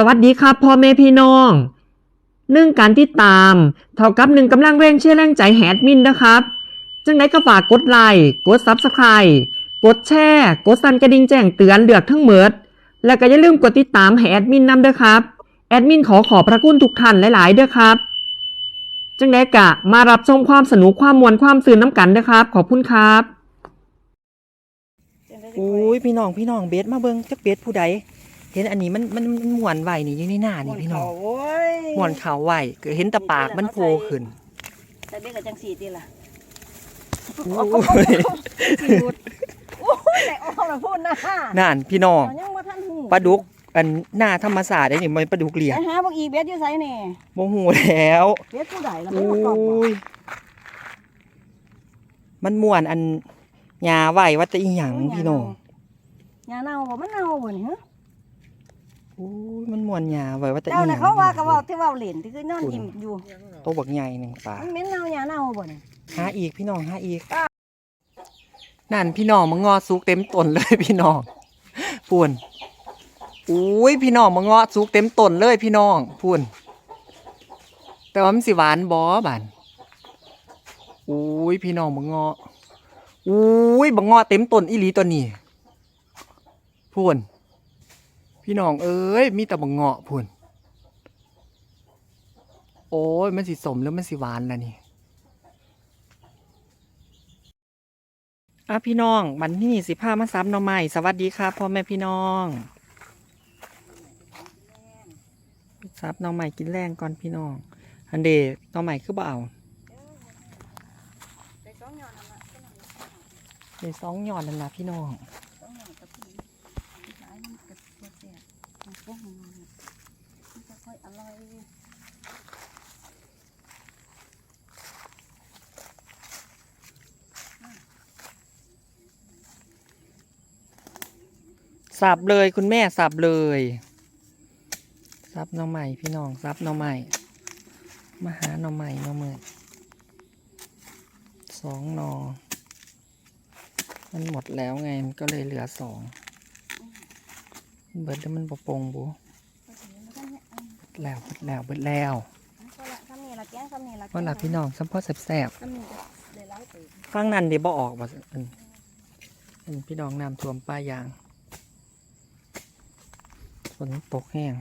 สวัสดีครับพ่อแม่พี่น้องหนึ่งการติดตาม เท่ากับหนึ่งกำลังแรงเชื่อแรงใจแฮดมินนะครับ จังไดก็ฝากกดไลค์กดซับสไคร b ์กดแชร์กดสั่นกระดิ่งแจ้งเตือนเลือกทั้งเมิดแล้วก็อย่าลืมกดติดตามให้แอดมินนำด้วยครับ แอดมินขอขอบพระคุณทุกท่านหลายๆด้วยครับ จังไดกะมารับชมความสนุกความมวลความสื่นน้ำกันนะครับ ขอบคุณครับอุ้ยพี่น้องพี่น้องเบสมาเบิงจักเบสผู้ใด เห็นอันนี้มันมันมันม่วนไหวนี่อยู่ในหน้านี่พี่น้องโอ้ยม่วนขาวไหวก็เห็นแตะปากมันโผล่ขึ้นแต่เด็กกับจังสีตีล่ะโอ้ยสีบุดโอ้ยแต่ออกแล้วพูดนะนั่นพี่น้องเอายังบ่ทันหูปลาดุกอันหน้าธรรมศาสตร์ได้นี่มันปลาดุกเหลียไปหาบักอีเบสอยู่ไสนี่บ่ฮู้แล้วเบสผู้ใดล่ะโอไม่มาตอบบ่้ยมันม่วนอันหญ้าไหวว่าจะอีหยังพี่น้อง ยาเน่าบ่มันเน่าบ่นี่ฮะโอ้ยมันม่วนหญ้าไหวว่าจะอีเจ้าหยัน่ะงเขาว่าก็เว้าที่เว้าเล่นที่คือนอนยิ้มอยู่โตบักใหญ่หนึงปลามันเหม็นเน่ายาเน่าบ่นี่หาอีกพี่น้องหาอีก นั่นพี่น้องมางอสุกเต็มต้นเลยพี่น้องพูนอุ้ยพี่น้องมางอสุกเต็มต้นเลยพี่น้องพูนแต่ว่ามันสิหวานบอบานอุ้ยพี่น้องมางออุ้ยบางงอเต็มต้นอีหลีตัวนี้พูน พี่น้องเอ้ยมีแต่บางงอพูนโอ้ยมันสิสมแล้วมันสิหวานแล้วนี่อะพี่น้องบันนี้สิพามาซับหน่อไม้สวัสดีครับพ่อแม่พี่น้องซับหน่อไม้กินแรงก่อนพี่น้องอันเดหน่อไม้คือเบาไปสองยอนนั่นล่ะเดสองหยอนนละพี่น้อง สองยอนกับพี่สายมันก็บ่แซ่บ มันพวกมันมันจะค่อยอร่อยสับเลยคุณแม่สับเลยซับน่อไม้พี่น้องซับน่อไม้มาหาหน่อไม้หน่อมือสองนอมันหมดแล้วไงมันก็เลยเหลือสอง เบิดแล้วมันบปงบูแล้วเบิดแล้วเบิดแล้วก็ละทำนี่ละแกงทำนี่ละว่าหลับพี่น้องสัมพอแสบทำนี่ก็ได้หลายเติบๆฟังนั่นเดี๋ยวบ่ออกว่าอันอันพี่น้องน้ำท่วมป้ายางฝนตกแห้ง